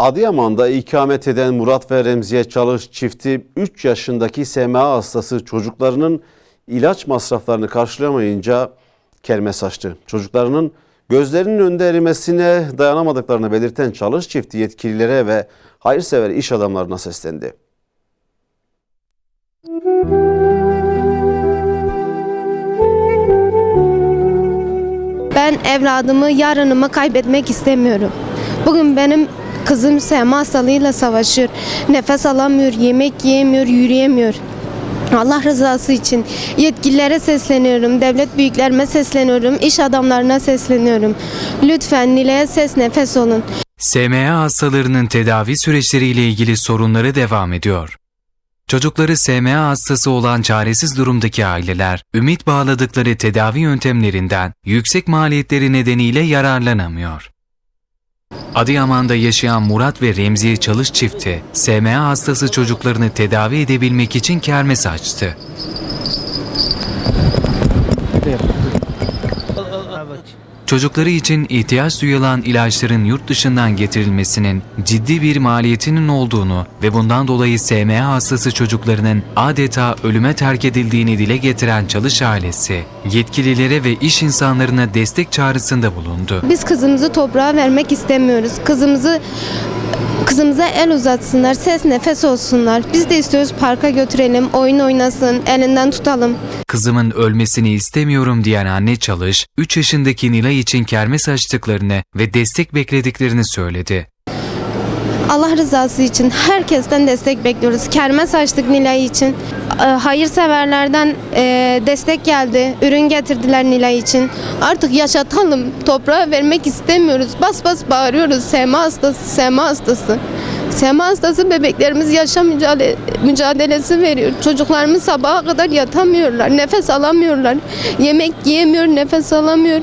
Adıyaman'da ikamet eden Murat ve Remziye Çalış çifti 3 yaşındaki SMA hastası çocuklarının ilaç masraflarını karşılayamayınca kermes açtı. Çocuklarının gözlerinin önünde erimesine dayanamadıklarını belirten Çalış çifti yetkililere ve hayırsever iş adamlarına seslendi. Ben evladımı, yarınımı kaybetmek istemiyorum. Bugün benim kızım SMA hastalığıyla savaşıyor. Nefes alamıyor, yemek yiyemiyor, yürüyemiyor. Allah rızası için yetkililere sesleniyorum, devlet büyüklerime sesleniyorum, iş adamlarına sesleniyorum. Lütfen Nilay'a ses nefes olun. SMA hastalarının tedavi süreçleriyle ilgili sorunları devam ediyor. Çocukları SMA hastası olan çaresiz durumdaki aileler, ümit bağladıkları tedavi yöntemlerinden yüksek maliyetleri nedeniyle yararlanamıyor. Adıyaman'da yaşayan Murat ve Remziye Çalış çifti, SMA hastası çocuklarını tedavi edebilmek için kermes açtı. Çocukları için ihtiyaç duyulan ilaçların yurt dışından getirilmesinin ciddi bir maliyetinin olduğunu ve bundan dolayı SMA hastası çocuklarının adeta ölüme terk edildiğini dile getiren Çalış ailesi, yetkililere ve iş insanlarına destek çağrısında bulundu. Biz kızımızı toprağa vermek istemiyoruz. Kızımızı kızımıza el uzatsınlar, ses nefes olsunlar. Biz de istiyoruz parka götürelim, oyun oynasın, elinden tutalım. Kızımın ölmesini istemiyorum diyen anne Çalış, 3 yaşındaki Nilay için kermes açtıklarını ve destek beklediklerini söyledi. Allah rızası için herkesten destek bekliyoruz. Kermes açtık Nilay için. Ee, Hayırseverlerden e, destek geldi. Ürün getirdiler Nilay için. Artık yaşatalım. Toprağa vermek istemiyoruz. Bas bas bağırıyoruz. Sema hastası, Sema hastası. Sema hastası bebeklerimiz yaşam mücadele, mücadelesi veriyor. Çocuklarımız sabaha kadar yatamıyorlar. Nefes alamıyorlar. Yemek yiyemiyor, nefes alamıyor.